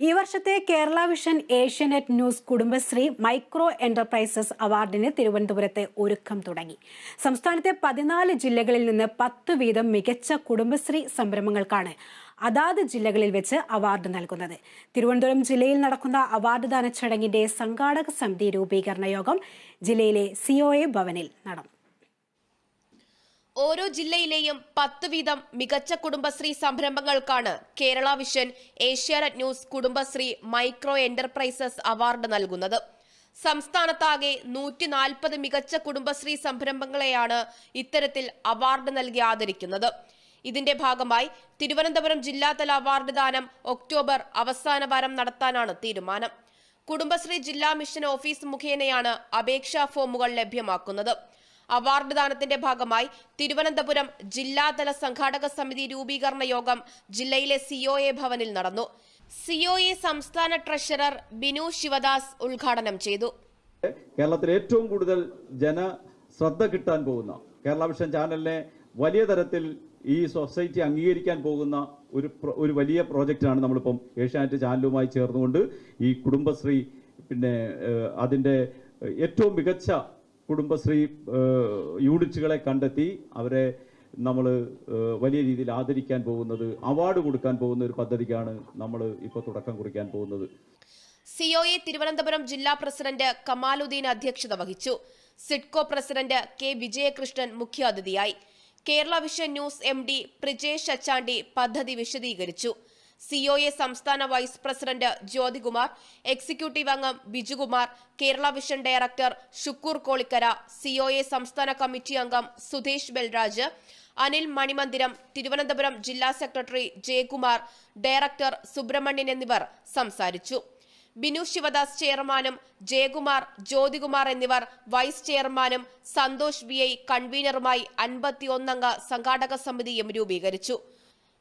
ഈ വർഷത്തെ Kerala vision Asianet news Kudumbashree micro enterprises അവാർഡിന് തിരുവനന്തപുരത്തെ ഒരുക്കം തുടങ്ങി. സംസ്ഥാനത്തെ പതിനാല് ജില്ലകളിൽ നിന്ന് പത്ത് വീതം മികച്ച കുടുംബശ്രീ സംരംഭങ്ങൾക്കാണ് അതാത് ജില്ലകളിൽ വെച്ച് അവാർഡ് നൽകുന്നത്. തിരുവനന്തപുരം ജില്ലയിൽ നടക്കുന്ന അവാർഡ് ദാന ചടങ്ങിന്റെ സംഘാടക സമിതി രൂപീകരണ യോഗം ജില്ലയിലെ സിഒഎ ഭവനിൽ നടന്നു. ഓരോ ജില്ലയിലെയും പത്ത് വീതം മികച്ച Kudumbashree സംരംഭങ്ങൾക്കാണ് Kerala vision Asianet news Kudumbashree micro enterprises award നൽകുന്നത്. സംസ്ഥാനത്താകെ നൂറ്റി നാൽപ്പത് മികച്ച കുടുംബശ്രീ സംരംഭങ്ങളെയാണ് ഇത്തരത്തിൽ അവാർഡ് നൽകി ആദരിക്കുന്നത്. ഇതിന്റെ ഭാഗമായി തിരുവനന്തപുരം ജില്ലാതല അവാർഡ് ദാനം ഒക്ടോബർ അവസാന വാരം നടത്താനാണ് തീരുമാനം. കുടുംബശ്രീ ജില്ലാ മിഷൻ ഓഫീസ് മുഖേനയാണ് അപേക്ഷാ ഫോമുകൾ ലഭ്യമാക്കുന്നത്. അവാർഡ് ദാനത്തിന്റെ ഭാഗമായി തിരുവനന്തപുരം ജില്ലാതല സംഘാടക സമിതി രൂപീകരണ യോഗം ജില്ലയിലെ സിഒഎ ഭവനിൽ നടന്നു. സിഒഎ സംസ്ഥാന ട്രഷറർ ബിനു ശിവദാസ് ഉദ്ഘാടനം ചെയ്തു. കേരളത്തിൽ ഏറ്റവും കൂടുതൽ ജന ശ്രദ്ധ കിട്ടാൻ പോകുന്ന കേരള വിഷൻ ചാനലിനെ വലിയ തരത്തിൽ ഈ സൊസൈറ്റി അംഗീകരിക്കാൻ പോകുന്ന ഒരു ഒരു വലിയ പ്രോജക്റ്റാണ് നമ്മളിപ്പം ഏഷ്യാനെറ്റ് ചാനലുമായി ചേർന്നുകൊണ്ട് ഈ കുടുംബശ്രീ പിന്നെ അതിന്റെ ഏറ്റവും മികച്ച കുടുംബശ്രീ യൂണിറ്റുകളെ കണ്ടെത്തി അവരെ നമ്മൾ വലിയ രീതിയിൽ ആദരിക്കാൻ പോകുന്നത് അവാർഡ് കൊടുക്കാൻ പോകുന്ന ഒരു പദ്ധതിക്കാണ് നമ്മൾ ഇപ്പോൾ തുടക്കം കുറിക്കാൻ പോകുന്നത്. സിഒഇ തിരുവനന്തപുരം ജില്ലാ പ്രസിഡന്റ് കമാലുദ്ദീൻ അധ്യക്ഷത വഹിച്ചു. സിഡ്കോ പ്രസിഡന്റ് കെ വിജയകൃഷ്ണൻ മുഖ്യാതിഥിയായി. Kerala vision news M D Prijesh Achandi പദ്ധതി വിശദീകരിച്ചു. സിഒഎ സംസ്ഥാന വൈസ് പ്രസിഡന്റ് ജ്യോതികുമാർ എക്സിക്യൂട്ടീവ് അംഗം Bijukumar Kerala vision director Shukkur Kolikkara COA സംസ്ഥാന കമ്മിറ്റി അംഗം സുധേഷ് ബൽരാജ് അനിൽ മണിമന്ദിരം തിരുവനന്തപുരം ജില്ലാ സെക്രട്ടറി ജയകുമാർ ഡയറക്ടർ സുബ്രഹ്മണ്യൻ എന്നിവർ സംസാരിച്ചു. ബിനു ശിവദാസ് ചെയർമാനും ജയകുമാർ ജ്യോതികുമാർ എന്നിവർ വൈസ് ചെയർമാനും സന്തോഷ് ബി ഐ കൺവീനറുമായി അൻപത്തിയൊന്നംഗ സംഘാടക സമിതിയും രൂപീകരിച്ചു.